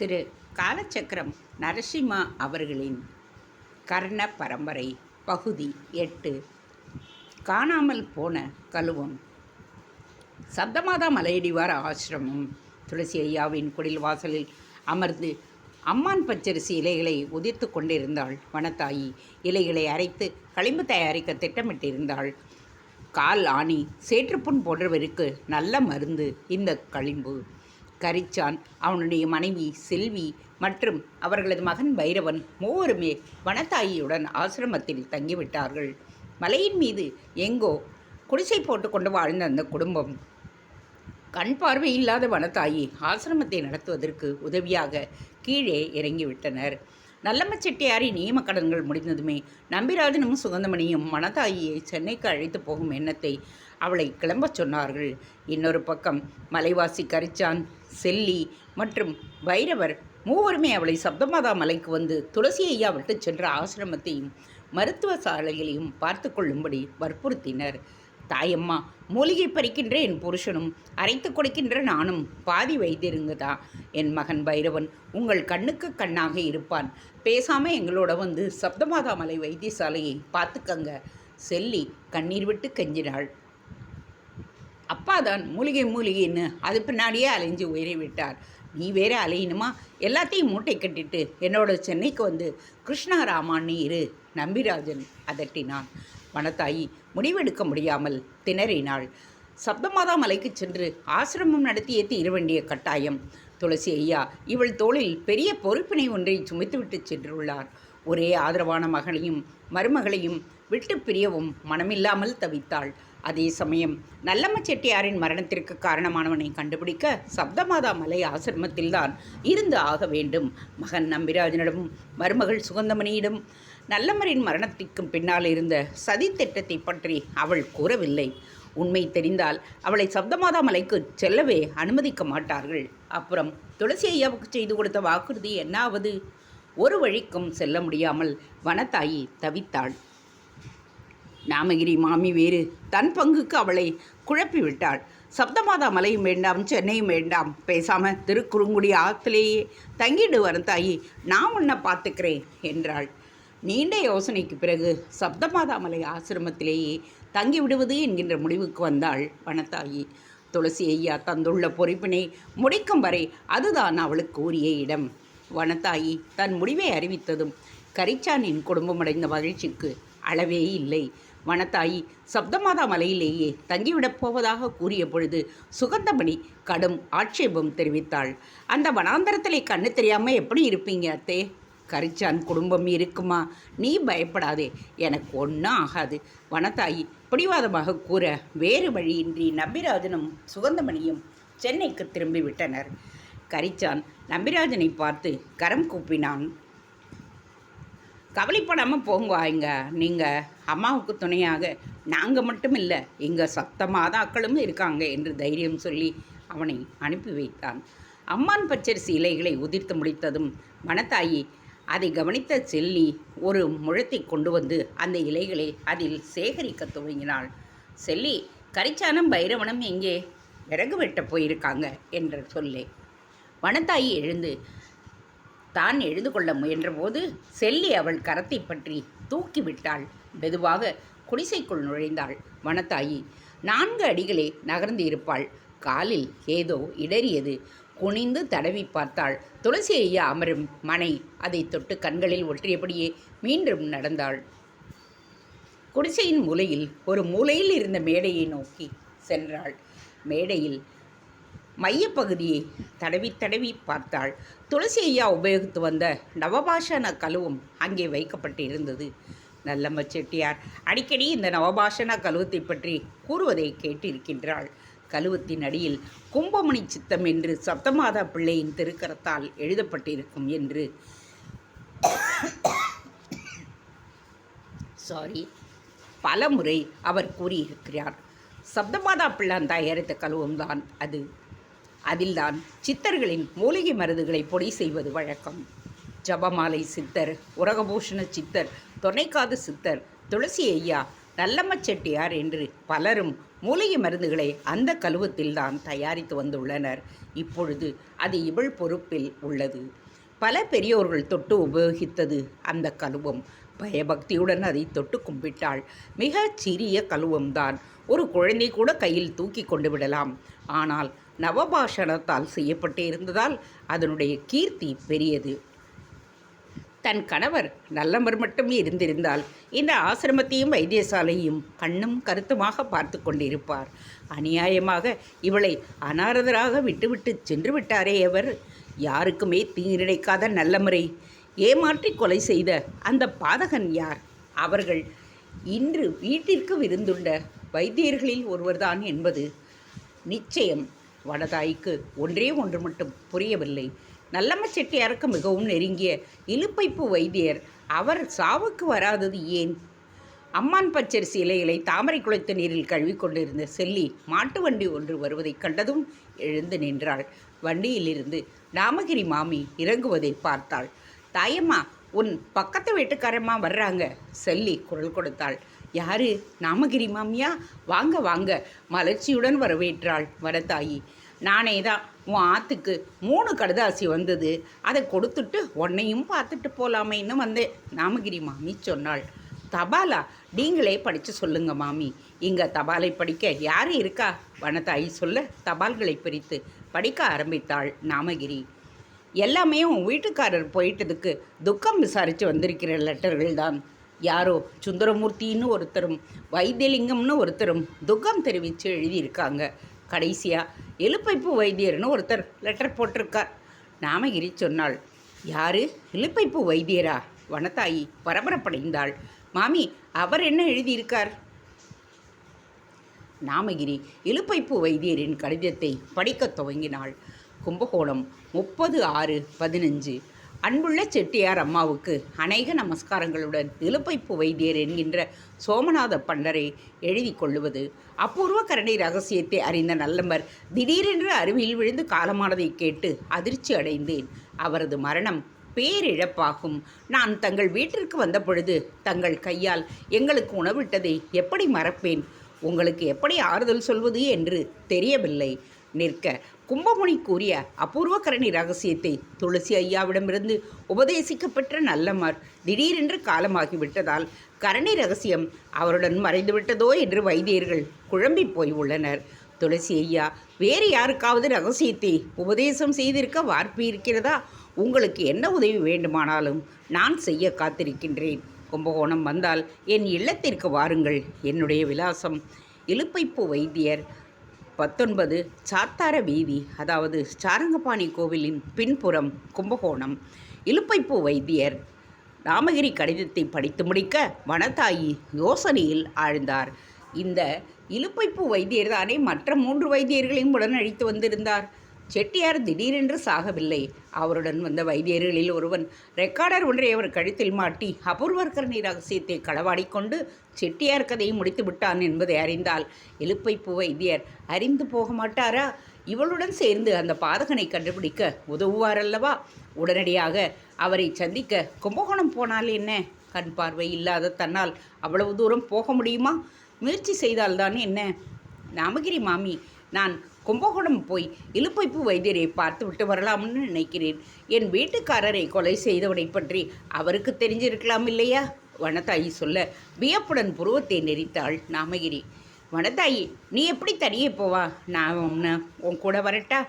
திரு காலச்சக்கரம் நரசிம்மா அவர்களின் கர்ண பரம்பரை பகுதி எட்டு. காணாமல் போன கழுவம். சப்தமாதா மலையடிவார ஆசிரமம். துளசி ஐயாவின் குடில் வாசலில் அமர்ந்து அம்மான் பச்சரிசி இலைகளை உதிர்த்து கொண்டிருந்தாள் வனத்தாயி. இலைகளை அரைத்து களிம்பு தயாரிக்க திட்டமிட்டிருந்தாள். கால் ஆணி சேற்றுப்புண் போன்றவருக்கு நல்ல மருந்து இந்த களிம்பு. கரிச்சான் அவனுடைய மனைவி செல்வி மற்றும் அவர்களது மகன் பைரவன் மூவருமே வனத்தாயியுடன் ஆசிரமத்தில் தங்கிவிட்டார்கள். மலையின் மீது எங்கோ குடிசை போட்டுக்கொண்டு வாழ்ந்த அந்த குடும்பம். கண் பார்வை இல்லாத வனத்தாயி ஆசிரமத்தை நடத்துவதற்கு உதவியாக கீழே இறங்கிவிட்டனர். நல்லம்ம செட்டியாரின் நியம கடன்கள் முடிந்ததுமே நம்பிராஜனும் சுகந்தமணியும் மனதாயியை சென்னைக்கு அழைத்து போகும் எண்ணத்தை அவளை கிளம்பச் சொன்னார்கள். இன்னொரு பக்கம் மலைவாசி கரிச்சான் செல்லி மற்றும் பைரவர் மூவருமே அவளை சப்தமாதா மலைக்கு வந்து துளசி ஐயா விட்டு சென்ற ஆசிரமத்தையும் மருத்துவ சாலைகளையும் பார்த்து கொள்ளும்படி வற்புறுத்தினர். தாயம்மா மூலிகை பறிக்கின்ற என் புருஷனும் அரைத்து கொடுக்கின்ற நானும் பாதி வைத்திருங்கதா என் மகன் பைரவன் உங்கள் கண்ணுக்கு கண்ணாக இருப்பான். பேசாமல் எங்களோட வந்து சப்தமாதா மலை வைத்தியசாலையை பார்த்துக்கங்க. செல்லி கண்ணீர் விட்டு கெஞ்சினாள். அப்பா தான் மூலிகை மூலிகைன்னு. அது பின்னாடியே அலைஞ்சு உயிரை விட்டார். நீ வேற அலையணுமா? எல்லாத்தையும் மூட்டை கட்டிட்டு என்னோட சென்னைக்கு வந்து கிருஷ்ணாராமான்னு இரு நம்பிராஜன் அதட்டினான். வனத்தாயி முடிவெடுக்க முடியாமல் திணறினாள். சப்தமாதா மலைக்கு சென்று ஆசிரமம் நடத்தியே தீர வேண்டிய கட்டாயம். துளசி ஐயா இவள் தோளில் பெரிய பொறுப்பினை ஒன்றை சுமைத்துவிட்டு சென்றுள்ளார். ஒரே ஆதரவான மகளையும் மருமகளையும் விட்டு பிரியவும் மனமில்லாமல் தவித்தாள். அதே சமயம் நல்லம்ம செட்டியாரின் மரணத்திற்கு காரணமானவனை கண்டுபிடிக்க சப்தமாதா மலை ஆசிரமத்தில்தான் இருந்து ஆக வேண்டும். மகன் நம்பிராஜனிடமும் மருமகள் சுகந்தமணியிடம் நல்லம்மரின் மரணத்திற்கும் பின்னால் இருந்த சதி திட்டத்தை பற்றி அவள் கூறவில்லை. உண்மை தெரிந்தால் அவளை சப்தமாதா மலைக்கு செல்லவே அனுமதிக்க மாட்டார்கள். அப்புறம் துளசி ஐயாவுக்கு செய்து கொடுத்த வாக்குறுதி என்னாவது? ஒரு வழிக்கும் செல்ல முடியாமல் வனத்தாயி தவித்தாள். நாமகிரி மாமி வேறு தன் பங்குக்கு அவளை குழப்பி விட்டாள் சப்தமாதா மலையும் வேண்டாம் சென்னையும் வேண்டாம். பேசாம திருக்குறுங்குடி ஆத்திலேயே தங்கிடு வரும் தாயி நான் உன்னை பார்த்துக்கிறேன் என்றாள். நீண்ட யோசனைக்கு பிறகு சப்தமாதா மலை ஆசிரமத்திலேயே தங்கி விடுவது என்கின்ற முடிவுக்கு வந்தாள் வனத்தாயி. துளசி ஐயா தந்துள்ள பொறுப்பினை முடிக்கும் வரை அதுதான் அவளுக்கு உரிய இடம். வனத்தாயி தன் முடிவை அறிவித்ததும் கரிச்சானின் குடும்பமடைந்த மகிழ்ச்சிக்கு அளவே இல்லை. வனத்தாயி சப்தமாதா மலையிலேயே தங்கிவிடப் போவதாக கூறிய பொழுது சுகந்தமணி கடும் ஆட்சேபம் தெரிவித்தாள். அந்த வனாந்தரத்திலே கண்ணு தெரியாமல் எப்படி இருப்பீங்க அத்தே? கரிச்சான் குடும்பம் இருக்குமா? நீ பயப்படாதே. எனக்கு ஒன்றும் ஆகாது. வனத்தாயி பிடிவாதமாக கூற வேறு வழியின்றி நம்பிராஜனும் சுகந்தமணியும் சென்னைக்கு திரும்பி விட்டனர் கரிச்சான் நம்பிராஜனை பார்த்து கரம் கூப்பினான். கவலைப்படாமல் போங்க இங்க நீங்கள் அம்மாவுக்கு துணையாக நாங்கள் மட்டும் இல்லை இங்கே சத்த மாதாக்களும் இருக்காங்க என்று தைரியம் சொல்லி அவனை அனுப்பி வைத்தான். அம்மான் பச்சரிசி இலைகளை உதிர்த்து முடித்ததும் மனத்தாயி அதை கவனித்த செல்லி ஒரு முழத்தை கொண்டு வந்து அந்த இலைகளை அதில் சேகரிக்க துவங்கினாள். செல்லி கரிச்சானம் பைரவனும் எங்கே? விறகு வெட்ட போயிருக்காங்க என்று சொல்லே. வனத்தாயி எழுந்து தான் எழுந்து கொள்ள முயன்றபோது செல்லி அவள் கரத்தை பற்றி தூக்கிவிட்டாள். மெதுவாக குடிசைக்குள் நுழைந்தாள். வனத்தாயி நான்கு அடிகளே நகர்ந்து இருப்பாள். காலில் ஏதோ இடறியது. குனிந்து தடவி பார்த்தாள். துளசி ஐயா அமரும் மனை அதை தொட்டு கண்களில் ஒற்றியபடியே மீண்டும் நடந்தாள். குடிசையின் மூலையில் ஒரு மூலையில் இருந்த மேடையை நோக்கி சென்றாள். மேடையில் மையப்பகுதியை தடவி தடவி பார்த்தாள். துளசி ஐயா உபயோகித்து வந்த நவபாஷண கழுவும் அங்கே வைக்கப்பட்டு இருந்தது நல்லம்ம செட்டியார் அடிக்கடி இந்த நவபாஷண கழுவத்தை பற்றி கூறுவதை கேட்டிருக்கின்றாள். கழுவத்தின் அடியில் கும்பமணி சித்தம் என்று சப்தமாதா பிள்ளையின் திருக்கரத்தால் எழுதப்பட்டிருக்கும் என்று சாரி பலமுறை அவர் கூறியிருக்கிறார். சப்தமாதா பிள்ளான் தயாரித்த கழுவம்தான் அது. அதில்தான் சித்தர்களின் மூலிகை மருந்துகளை பொடி செய்வது வழக்கம். ஜபமாலை சித்தர் உரகபூஷண சித்தர் தொனைக்காது சித்தர் துளசி ஐயா நல்லம்ம செட்டியார் என்று பலரும் மூலிகை மருந்துகளை அந்த கழுவத்தில்தான் தயாரித்து வந்துள்ளனர். இப்பொழுது அது இவள் பொறுப்பில் உள்ளது. பல பெரியோர்கள் தொட்டு உபயோகித்தது அந்த கழுவம். பயபக்தியுடன் அதை தொட்டு கும்பிட்டாள். மிகச் சிறிய கழுவம்தான். ஒரு குழந்தை கூட கையில் தூக்கி கொண்டு விடலாம். ஆனால் நவபாஷணத்தால் செய்யப்பட்டு இருந்ததால் அதனுடைய கீர்த்தி பெரியது. தன் கணவர் நல்லவர் மட்டும் இருந்திருந்தால் இந்த ஆசிரமத்தையும் வைத்தியசாலையும் கண்ணும் கருத்துமாக பார்த்து கொண்டிருப்பார். அநியாயமாக இவளை அனாரதராக விட்டுவிட்டு சென்று விட்டாரே அவர். யாருக்குமே தீங்கு நினைக்காத முறை ஏமாற்றி கொலை செய்த அந்த பாதகன் யார்? அவர்கள் இன்று வீட்டிற்கு விருந்துண்ட வைத்தியர்களில் ஒருவர்தான் என்பது நிச்சயம். வடதாய்க்கு ஒன்றே ஒன்று மட்டும் புரியவில்லை. நல்லம்ம செட்டியாருக்கு மிகவும் நெருங்கிய இலுப்பைப்பு வைத்தியர். அவர் சாவுக்கு வராதது ஏன்? அம்மான் பச்சரிசி இலைகளை தாமரை குளத்து நீரில் கழுவி கொண்டிருந்த செல்லி மாட்டு வண்டி ஒன்று வருவதைக் கண்டதும் எழுந்து நின்றாள். வண்டியிலிருந்து நாமகிரி மாமி இறங்குவதை பார்த்தாள். தாயம்மா உன் பக்கத்து வீட்டுக்காரம்மா வர்றாங்க. செல்லி குரல் கொடுத்தாள். யாரு? நாமகிரி மாமியா? வாங்க வாங்க. மலர்ச்சியுடன் வரவேற்றாள் வரதாயி நானே தான் உன் ஆத்துக்கு மூணு கடுதாசி வந்தது. அதை கொடுத்துட்டு உன்னையும் பார்த்துட்டு போலாமேன்னு வந்தேன் நாமகிரி மாமி சொன்னாள். தபாலா நீங்களே படித்து சொல்லுங்க மாமி. இங்கே தபாலை படிக்க யார் இருக்கா? வனதாயி சொல்ல தபால்களை பிரித்து படிக்க ஆரம்பித்தாள் நாமகிரி. எல்லாமே உன் வீட்டுக்காரர் போயிட்டதுக்கு துக்கம் விசாரித்து வந்திருக்கிற லெட்டர்கள் தான். யாரோ சுந்தரமூர்த்தின்னு ஒருத்தரும் வைத்தியலிங்கம்னு ஒருத்தரும் துக்கம் தெரிவித்து எழுதியிருக்காங்க. கடைசியாக இலுப்பைப்பு வைத்தியர்னு ஒருத்தர் லெட்டர் போட்டிருக்கார். நாமகிரி சொன்னாள் யாரு? இலுப்பைப்பு வைத்தியரா? வனத்தாயி பரபரப்படைந்தாள். மாமி அவர் என்ன எழுதியிருக்கார்? நாமகிரி இலுப்பைப்பு வைத்தியரின் கடிதத்தை படிக்கத் துவங்கினாள். கும்பகோணம் முப்பது ஆறு பதினஞ்சு. அன்புள்ள செட்டியார் அம்மாவுக்கு அநேக நமஸ்காரங்களுடன் இலுப்பைப்பு வைத்தியர் என்கின்ற சோமநாத பண்டரை எழுதி கொள்ளுவது அபூர்வ கரணை ரகசியத்தை அறிந்த நல்லம்பர் திடீரென்று அருவியில் விழுந்து காலமானதை கேட்டு அதிர்ச்சி அடைந்தேன். அவரது மரணம் பேரிழப்பாகும். நான் தங்கள் வீட்டிற்கு வந்த பொழுது தங்கள் கையால் எங்களுக்கு உணவிட்டதை எப்படி மறப்பேன்? உங்களுக்கு எப்படி ஆறுதல் சொல்வது என்று தெரியவில்லை. நிற்க. கும்பமுனி கூறிய அபூர்வகரணி ரகசியத்தை துளசி ஐயாவிடமிருந்து உபதேசிக்கப்பெற்ற நல்லம்மார் திடீரென்று காலமாகிவிட்டதால் கரணி ரகசியம் அவருடன் மறைந்துவிட்டதோ என்று வைத்தியர்கள் குழம்பி போய் உள்ளனர். துளசி ஐயா வேறு யாருக்காவது ரகசியத்தை உபதேசம் செய்திருக்க வார்ப்பு இருக்கிறதா? உங்களுக்கு என்ன உதவி வேண்டுமானாலும் நான் செய்ய காத்திருக்கின்றேன். கும்பகோணம் வந்தால் என் இல்லத்திற்கு வாருங்கள். என்னுடைய விலாசம் இலுப்பைப்பு வைத்தியர் பத்தொன்பது சாத்தார வீதி அதாவது சாரங்கபாணி கோவிலின் பின்புறம் கும்பகோணம். இலுப்பைப்பூ வைத்தியர் ராமகிரி கடிதத்தை படித்து முடிக்க வனத்தாயி யோசனையில் ஆழ்ந்தார். இந்த இலுப்பைப்பூ வைத்தியர் தானே மற்ற மூன்று வைத்தியர்களையும் உடன் வந்திருந்தார். செட்டியார் திடீரென்று சாகவில்லை. அவருடன் வந்த வைத்தியர்களில் ஒருவன் ரெக்கார்டர் ஒன்றை அவர் கழுத்தில் மாட்டி அபூர்வர்கரணி ரகசியத்தை களவாடிக்கொண்டு செட்டியார் கதையை முடித்து விட்டான் என்பதை அறிந்தால் இலுப்பைப்பு வைத்தியர் அறிந்து போக மாட்டாரா? இவளுடன் சேர்ந்து அந்த பாதகனை கண்டுபிடிக்க உதவுவாரல்லவா? உடனடியாக அவரை சந்திக்க கும்பகோணம் போனால் என்ன? கண் பார்வை இல்லாத தன்னால் அவ்வளவு தூரம் போக முடியுமா? முயற்சி செய்தால்தான் என்ன? நாமகிரி மாமி நான் கும்பகோணம் போய் இலுப்பைப்பு வைத்தியரை பார்த்து விட்டு வரலாம்னு நினைக்கிறேன். என் வீட்டுக்காரரை கொலை செய்தவனை பற்றி அவருக்கு தெரிஞ்சிருக்கலாம் இல்லையா? வனதாயி சொல்ல வியப்புடன் புருவத்தை நெறித்தாள் நாமகிரி. வனதாயி நீ எப்படி தனியே போவா? நான் உன் கூட வரட்டா?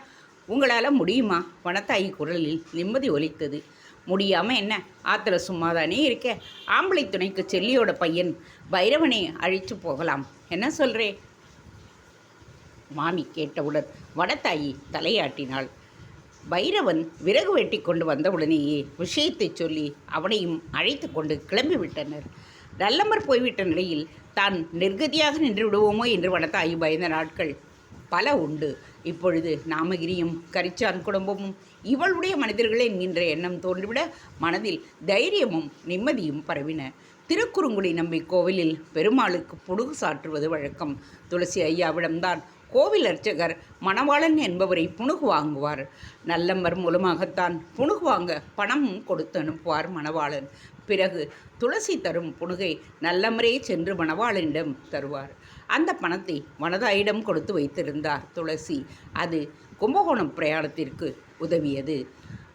உங்களால் முடியுமா? வனத்தாயி குரலில் நிம்மதி ஒலித்தது. முடியாமல் என்ன? ஆத்திர சும்மா தானே இருக்க? ஆம்பளை துணைக்கு செல்லியோட பையன் பைரவனை அழைத்து போகலாம். என்ன சொல்கிறேன் மாமி கேட்டவுடன் வடத்தாயி தலையாட்டினாள். பைரவன் விறகு வெட்டி கொண்டு வந்தவுடனேயே விஷயத்தை சொல்லி அவனையும் அழைத்து கொண்டு கிளம்பிவிட்டனர் நல்லம்பர் போய்விட்ட நிலையில் தான் நிர்கதியாக நின்று விடுவோமோ என்று வனத்தாயி பயந்த நாட்கள் பல உண்டு. இப்பொழுது நாமகிரியும் கரிச்சான் குடும்பமும் இவளுடைய மனிதர்களே என்கின்ற எண்ணம் தோன்றிவிட மனதில் தைரியமும் நிம்மதியும் பரவின. திருக்குறுங்குடி நம்பி கோவிலில் பெருமாளுக்கு புடுகு சாற்றுவது வழக்கம். துளசி ஐயாவிடம்தான் கோவில் அர்ச்சகர் மணவாளன் என்பவரை புணுகு வாங்குவார். நல்லம்பர் மூலமாகத்தான் புணுகு வாங்க பணமும் கொடுத்து அனுப்புவார் மணவாளன். பிறகு துளசி தரும் புணுகை நல்லமரே சென்று மணவாளனிடம் தருவார். அந்த பணத்தை வனதாயிடம் கொடுத்து வைத்திருந்தார் துளசி. அது கும்பகோணம் பிரயாணத்திற்கு உதவியது.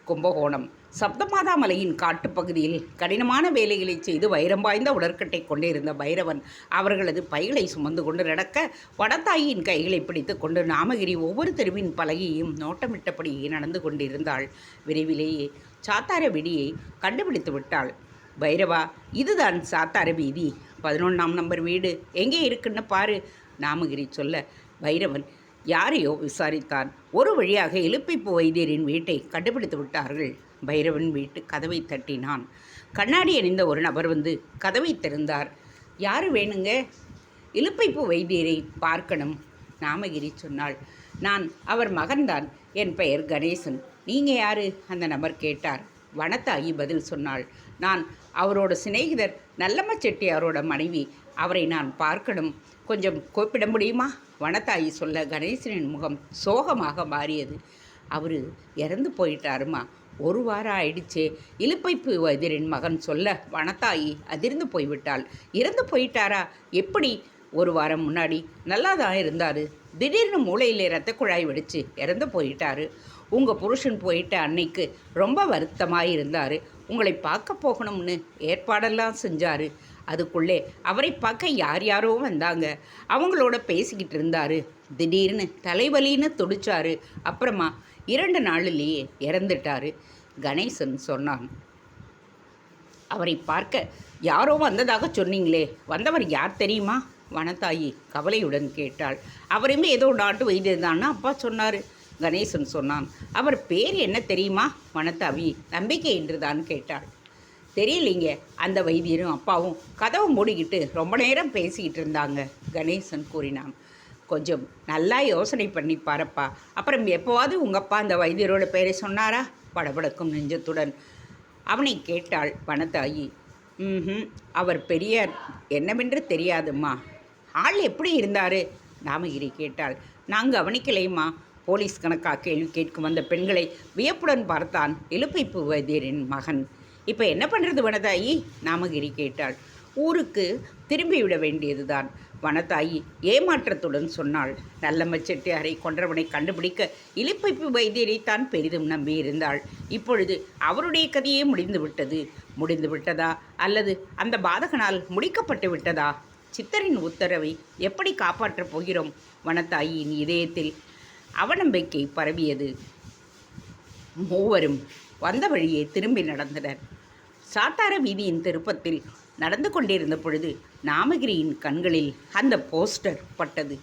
கும்பகோணம் சப்தமாதா மலையின் காட்டுப்பகுதியில் கடினமான வேலைகளை செய்து வைரம் வாய்ந்த உடற்கட்டை கொண்டிருந்த பைரவன் அவர்களது பைகளை சுமந்து கொண்டு நடக்க வடத்தாயின் கைகளை பிடித்து கொண்டு நாமகிரி ஒவ்வொரு தெருவின் பலகையும் நோட்டமிட்டபடியே நடந்து கொண்டிருந்தாள். விரைவிலேயே சாத்தார வெடியை கண்டுபிடித்து விட்டாள். பைரவா இதுதான் சாத்தார வீதி. பதினொன்றாம் நம்பர் வீடு. எங்கே இருக்குன்னு பாரு நாமகிரி சொல்ல. பைரவன் யாரையோ விசாரித்தான். ஒரு வழியாக இலுப்பிப்பு வைத்தியரின் வீட்டை கண்டுபிடித்து விட்டார்கள். பைரவன் வீட்டு கதவை தட்டினான். கண்ணாடி அணிந்த ஒரு நபர் வந்து கதவை திறந்தார். யார் வேணுங்க? இலுப்பைப்பூ வைத்தியரை பார்க்கணும் நாமகிரி சொன்னாள். நான் அவர் மகன்தான். என் பெயர் கணேசன். நீங்கள் யாரு? அந்த நபர் கேட்டார். வனத்தாயி பதில் சொன்னாள். நான் அவரோட சிநேகிதர் நல்லம்ம செட்டியாரோட மனைவி. அவரை நான் பார்க்கணும். கொஞ்சம் கூப்பிட முடியுமா? வனத்தாயி சொல்ல கணேசனின் முகம் சோகமாக மாறியது. அவர் இறந்து போயிட்டாருமா. ஒரு வாரம் ஆயிடுச்சே. இலுப்பைப்பு எதிரின் மகன் சொல்ல வனத்தாயி அதிர்ந்து போய்விட்டாள். இறந்து போயிட்டாரா? எப்படி? ஒரு வாரம் முன்னாடி நல்லா தான் இருந்தார்? திடீர்னு மூளையில் ரத்த குழாய் வெடிச்சு இறந்து போயிட்டாரு. உங்கள் புருஷன் போயிட்ட அன்னைக்கு ரொம்ப வருத்தமாக இருந்தார். உங்களை பார்க்க போகணும்னு ஏற்பாடெல்லாம் செஞ்சார். அதுக்குள்ளே அவரை பார்க்க யார் யாரோ வந்தாங்க. அவங்களோட பேசிக்கிட்டு இருந்தார். திடீர்னு தலைவலின்னு துடிச்சாரு. அப்புறமா இரண்டு நாளிலேயே இறந்துட்டாரு. கணேசன் சொன்னான் அவரை பார்க்க யாரோ வந்ததாக சொன்னீங்களே வந்தவர் யார் தெரியுமா? வனத்தாயி கவலையுடன் கேட்டாள். அவருமே ஏதோ நாட்டு வைத்தியர்தான்னு அப்பா சொன்னார். கணேசன் சொன்னான் அவர் பேர் என்ன தெரியுமா? வனத்தாவி நம்பிக்கை என்றுதான் கேட்டாள். தெரியலைங்க அந்த வைத்தியரும் அப்பாவும் கதவை மூடிக்கிட்டு ரொம்ப நேரம் பேசிக்கிட்டு இருந்தாங்க கணேசன் கூறினான். கொஞ்சம் நல்லா யோசனை பண்ணி பாருப்பா. அப்புறம் எப்போவாவது உங்கள் அப்பா அந்த வைத்தியரோட பேரை சொன்னாரா? படபடக்கும் நெஞ்சத்துடன். அவனை கேட்டாள் வனதாயி ம் அவர் பெரியார் என்னவென்று தெரியாதும்மா. ஆள் எப்படி இருந்தார்? நாமகிரி கேட்டாள் நாங்கள் கவனிக்கலைம்மா. போலீஸ் கணக்காக கேள்வி கேட்கும் வந்த பெண்களை வியப்புடன் பார்த்தான் இலுப்பைப்பு வைத்தியரின் மகன். இப்போ என்ன பண்ணுறது வனதாயி நாமகிரி கேட்டாள் ஊருக்கு திரும்பிவிட வேண்டியதுதான். வனத்தாயி ஏமாற்றத்துடன் சொன்னாள். நல்லம்ம செட்டியாரை கொன்றவனை கண்டுபிடிக்க இலிப்பைப்பு வைத்தியரை தான் பெரிதும் நம்பியிருந்தாள். இப்பொழுது அவருடைய கதையே முடிந்து விட்டது. முடிந்து விட்டதா? அல்லது அந்த பாதகனால் முடிக்கப்பட்டு விட்டதா? சித்தரின் உத்தரவை எப்படி காப்பாற்றப் போகிறோம்? வனத்தாயின் இதயத்தில் அவநம்பிக்கை பரவியது. மூவரும் வந்த வழியே திரும்பி நடந்தனர். சாத்தார வீதியின் திருப்பத்தில் நடந்து கொண்டிருந்த பொழுது நாமகிரியின் கண்களில் அந்த போஸ்டர் பட்டது.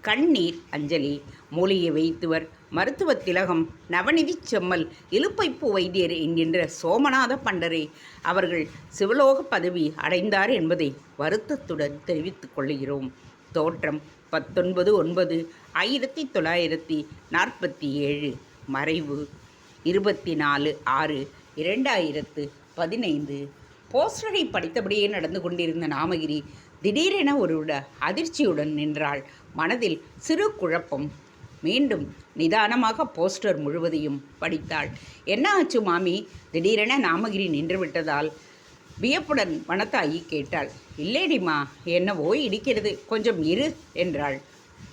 கண்ணீர் அஞ்சலி மூலிகை வைத்துவர் மருத்துவ திலகம் நவநிதி செம்மல் இலுப்பைப்பு வைத்தியர் என்கின்ற சோமநாத பண்டரை அவர்கள் சிவலோக பதவி அடைந்தார் என்பதை வருத்தத்துடன் தெரிவித்துக் கொள்கிறோம். தோற்றம் பத்தொன்பது ஒன்பது ஆயிரத்தி தொள்ளாயிரத்தி நாற்பத்தி ஏழு. மறைவு இருபத்தி நாலு ஆறு இரண்டாயிரத்து பதினைந்து. போஸ்டரை படித்தபடியே நடந்து கொண்டிருந்த நாமகிரி திடீரென ஒரு அதிர்ச்சியுடன் நின்றாள். மனதில் சிறு குழப்பம். மீண்டும் நிதானமாக போஸ்டர் முழுவதையும் படித்தாள். என்ன ஆச்சு மாமி? திடீரென நாமகிரி நின்று விட்டதால்? வியப்புடன் வனத்தாயி கேட்டாள். இல்லேடிமா என்னவோ இடிக்கிறது. கொஞ்சம் இரு என்றாள்.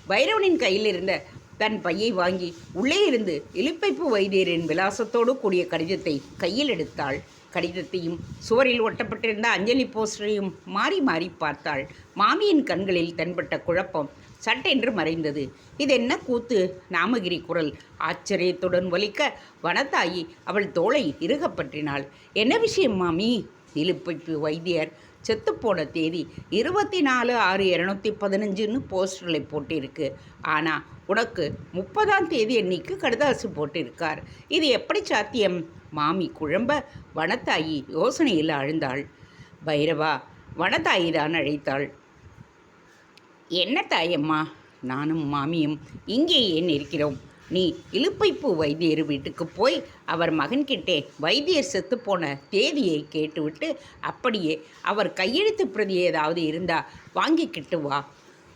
பைரவனின் கையில் இருந்த தன் பையை வாங்கி உள்ளே இருந்து இலிப்பைப்பு வைத்தியரின் விலாசத்தோடு கூடிய கடிதத்தை கையில் எடுத்தாள். கடிதத்தையும் சுவரில் ஒட்டப்பட்டிருந்த அஞ்சலி போஸ்டரையும் மாறி மாறி பார்த்தாள். மாமியின் கண்களில் தென்பட்ட குழப்பம் சட்டென்று மறைந்தது. இது என்ன கூத்து? நாமகிரி குரல். ஆச்சரியத்துடன் ஒலிக்க வனத்தாயி அவள் தோளை இறுகப்பற்றினாள் என்ன விஷயம் மாமி? நிலுப்பைப்பு வைத்தியர். செத்துப்போன தேதி இருபத்தி நாலு ஆறு இரநூத்தி பதினஞ்சுன்னு போஸ்டரில் போட்டிருக்கு. ஆனால் உனக்கு முப்பதாம் தேதி அன்னைக்கு கடுதாசு போட்டிருக்கார். இது எப்படி சாத்தியம்? மாமி குழம்ப வனத்தாயி யோசனையில் அழுந்தாள். பைரவா வனத்தாயி தான் அழைத்தாள். என்ன தாயம்மா? நானும் மாமியும் இங்கேயே நிற்கிறோம். இருக்கிறோம் நீ இழுப்பைப்பு வைத்தியர் வீட்டுக்கு போய் அவர் மகன்கிட்டே வைத்தியர் செத்து போன தேதியை கேட்டுவிட்டு அப்படியே அவர் கையெழுத்து பிரதி ஏதாவது இருந்தா வாங்கிக்கிட்டு வா.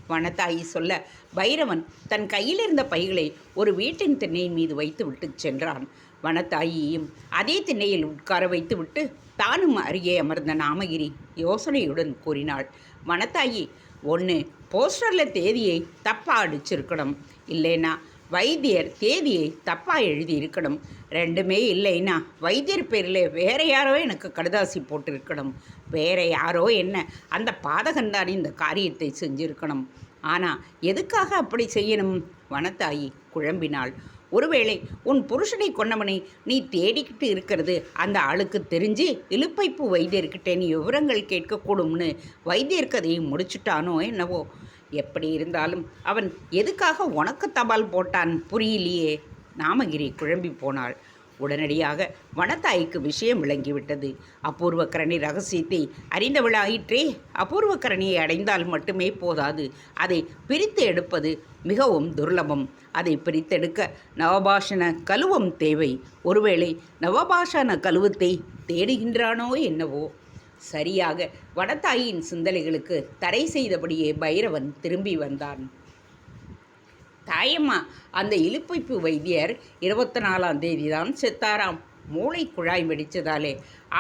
வனத்தாயி சொல்ல பைரவன் தன் கையில் இருந்த பைகளை ஒரு வீட்டின் திண்ணை மீது வைத்து விட்டு சென்றான். வனத்தாயியையும் அதே திண்ணையில் உட்கார வைத்துவிட்டு தானும் அருகே அமர்ந்த நாமகிரி யோசனையுடன் கூறினாள். வனத்தாயி ஒன்று போஸ்டரில் தேதியை தப்பாக அடிச்சிருக்கணும். இல்லைன்னா வைத்தியர் தேதியை தப்பாக எழுதியிருக்கணும். ரெண்டுமே இல்லைன்னா வைத்தியர் பேரில் வேற யாரோ எனக்கு கடுதாசி போட்டிருக்கணும். வேற யாரோ என்ன அந்த பாதகன்தான் இந்த காரியத்தை செஞ்சிருக்கணும். ஆனால் எதுக்காக அப்படி செய்யணும்? வனத்தாயி குழம்பினாள். ஒருவேளை உன் புருஷனை கொன்னவனை நீ தேடிக்கிட்டு இருக்கிறது அந்த ஆளுக்கு தெரிஞ்சு இழுப்பைப்பு வைத்தியர்கிட்ட நீ விவரங்கள் கேட்கக்கூடும்னு வைத்தியர் கதையை முடிச்சுட்டானோ என்னவோ? எப்படி இருந்தாலும் அவன் எதுக்காக உனக்கு தபால் போட்டான் புரியலையே? நாமகிரி குழம்பி போனாள். உடனடியாக வனத்தாய்க்கு விஷயம் விளங்கிவிட்டது. அபூர்வக்கரணி ரகசியத்தை அறிந்தவளாயிற்றே. அபூர்வக்கரணியை அடைந்தால் மட்டுமே போதாது. அதை பிரித்து எடுப்பது மிகவும் துர்லபம். அதை பிரித்தெடுக்க நவபாஷண கலுவம் தேவை. ஒருவேளை நவபாஷண கலுவத்தை தேடுகின்றானோ என்னவோ? சரியாக வடதாயின் சிந்தனைகளுக்கு தடை செய்தபடியே பைரவன் திரும்பி வந்தான். தாயம்மா அந்த இழுப்பைப்பு வைத்தியர் இருபத்தி நாலாம் தேதி தான் செத்தாராம். மூளை குழாய் வெடித்ததாலே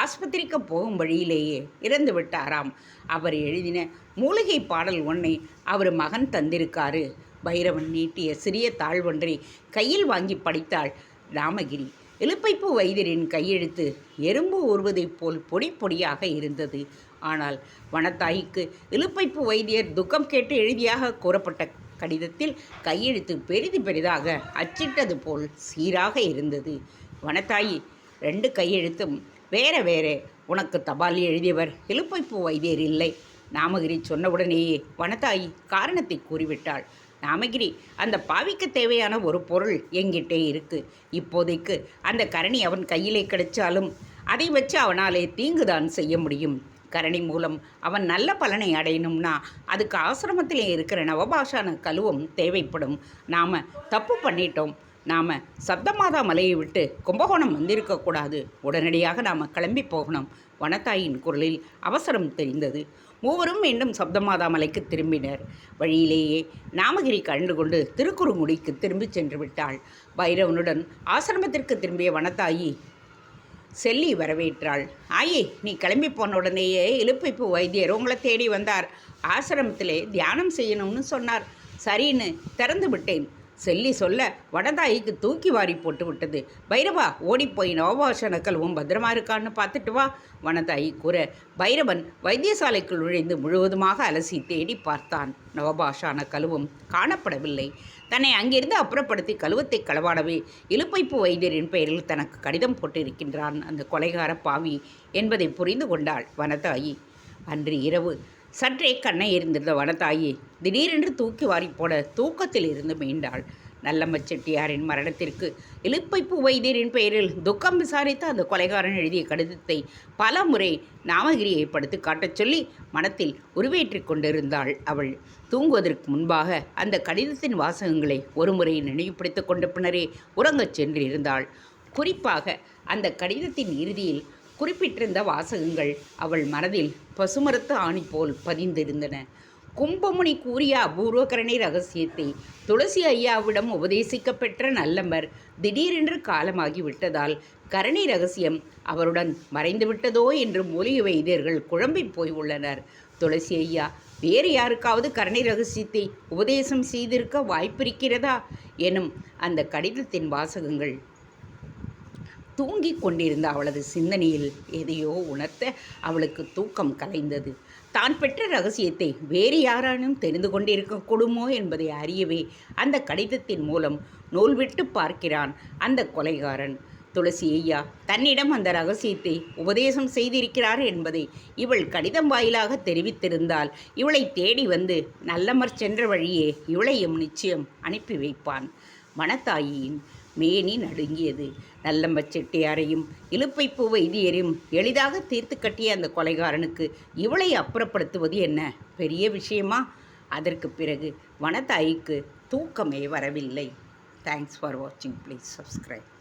ஆஸ்பத்திரிக்கு போகும் வழியிலேயே இறந்து விட்டாராம். அவர் எழுதின மூலிகை பாடல் ஒன்றை அவர் மகன் தந்திருக்காரு. பைரவன் நீட்டிய சிறிய தாழ்வொன்றை கையில் வாங்கி படித்தாள் ராமகிரி. இழுப்பைப்பு வைத்தியரின் கையெழுத்து எறும்பு ஊறுவதைப் போல் பொடி பொடியாக இருந்தது. ஆனால் வனத்தாய்க்கு இழுப்பைப்பு வைத்தியர் துக்கம் கேட்டு எழுதியாக கூறப்பட்ட கடிதத்தில் கையெழுத்து பெரிது பெரிதாக அச்சிட்டது போல் சீராக இருந்தது. வனத்தாயி ரெண்டு கையெழுத்தும் வேற வேற. உனக்கு தபால் எழுதியவர் இழுப்பைப்பு வைத்தியர் இல்லை. நாமகிரி சொன்னவுடனேயே வனத்தாயி காரணத்தை கூறிவிட்டாள். நாமகிரி அந்த பாவிக்கு தேவையான ஒரு பொருள் எங்கிட்டே இருக்கு. இப்போதைக்கு அந்த கரணி அவன் கையிலே கிடைச்சாலும் அதை வச்சு அவனாலே தீங்குதான் செய்ய முடியும். கரணி மூலம் அவன் நல்ல பலனை அடையணும்னா அதுக்கு ஆசிரமத்திலே இருக்கிற நவபாஷான கழுவம் தேவைப்படும். நாம் தப்பு பண்ணிட்டோம். நாம் சப்தமாதா மலையை விட்டு கும்பகோணம் வந்திருக்கக்கூடாது. உடனடியாக நாம் கிளம்பி போகணும். வனத்தாயின் குரலில் அவசரம் தெரிந்தது. மூவரும் மீண்டும் சப்தமாதா மலைக்கு திரும்பினர். வழியிலேயே நாமகிரி கண்டு கொண்டு திருக்குறுங்குடிக்கு திரும்பிச் சென்று விட்டாள். பைரவனுடன் ஆசிரமத்திற்கு திரும்பிய வனத்தாயி செல்லி வரவேற்றாள். ஆயே நீ கிளம்பி போன உடனேயே இழுப்பிப்பு வைத்தியர் உங்களை தேடி வந்தார். ஆசிரமத்திலே தியானம் செய்யணும்னு சொன்னார். சரின்னு திறந்து விட்டேன். செல்லி சொல்ல வடதாயிக்கு தூக்கி வாரி போட்டு விட்டது. பைரவா ஓடிப்போய் நவபாஷண பத்திரமா இருக்கான்னு பார்த்துட்டு வா வனதாயி கூற. பைரவன் வைத்தியசாலைக்குள் நுழைந்து முழுவதுமாக அலசி தேடி பார்த்தான். நவபாஷான கழுவும் காணப்படவில்லை. தன்னை அங்கிருந்து அப்புறப்படுத்தி கழுவத்தை களவாடவே இழுப்பைப்பு வைத்தியரின் பெயரில் தனக்கு கடிதம் போட்டிருக்கின்றான் அந்த கொலைகார பாவி என்பதை புரிந்து கொண்டாள் வனதாயி. அன்று இரவு சற்றே கண்ணை எரிந்திருந்த வனத்தாயி திடீரென்று தூக்கி வாரி போட தூக்கத்தில் இருந்து மீண்டாள். நல்லம்ம செட்டியாரின் மரணத்திற்கு இழுப்பைப்பு வைத்தியரின் பெயரில் துக்கம் விசாரித்த அந்த கொலைகாரன் எழுதிய கடிதத்தை பல முறை நாமகிரியை படுத்து காட்டச் சொல்லி மனத்தில் உருவேற்றி கொண்டிருந்தாள் அவள். தூங்குவதற்கு முன்பாக அந்த கடிதத்தின் வாசகங்களை ஒருமுறை நினைவுபடுத்திக் கொண்ட பின்னரே உறங்கச் சென்றிருந்தாள். குறிப்பாக அந்த கடிதத்தின் இறுதியில் குறிப்பிட்டிருந்த வாசகங்கள் அவள் மனதில் பசுமரத்து ஆணி போல் பதிந்திருந்தன. கும்பமுனி கூறிய அபூர்வகரணை ரகசியத்தை துளசி ஐயாவிடம் உபதேசிக்கப்பெற்ற நல்லம்பர் திடீரென்று காலமாகி விட்டதால் கரணி ரகசியம் அவருடன் மறைந்துவிட்டதோ என்று மூலிகை வைத்தியர்கள் குழம்பி போய் உள்ளனர். துளசி ஐயா வேறு யாருக்காவது கருணை ரகசியத்தை உபதேசம் செய்திருக்க வாய்ப்பிருக்கிறதா எனும் அந்த கடிதத்தின் வாசகங்கள் தூங்கிக் கொண்டிருந்த அவளது சிந்தனையில் எதையோ உணர்த்த அவளுக்கு தூக்கம் கலைந்தது. தான் பெற்ற ரகசியத்தை வேறு யாரானும் தெரிந்து கொண்டிருக்கக்கூடுமோ என்பதை அறியவே அந்த கடிதத்தின் மூலம் நூல் விட்டு பார்க்கிறான் அந்த கொலைகாரன். துளசி ஐயா தன்னிடம் அந்த ரகசியத்தை உபதேசம் செய்திருக்கிறார் என்பதை இவள் கடிதம் வாயிலாக தெரிவித்திருந்தால் இவளை தேடி வந்து நல்லமர் சென்ற வழியே இவளையும் நிச்சயம் அனுப்பி வைப்பான். மனத்தாயின் மேனி நடுங்கியது. நல்லம்ப செட்டியாரையும் இழுப்பைப்பூ வைத்தியரையும் எளிதாக தீர்த்து கட்டிய அந்த கொலைகாரனுக்கு இவளை அப்புறப்படுத்துவது என்ன? பெரிய விஷயமா? அதற்கு பிறகு வனதாய்க்கு தூக்கமே வரவில்லை. தேங்க்ஸ் ஃபார் வாட்சிங் ப்ளீஸ் சப்ஸ்கிரைப்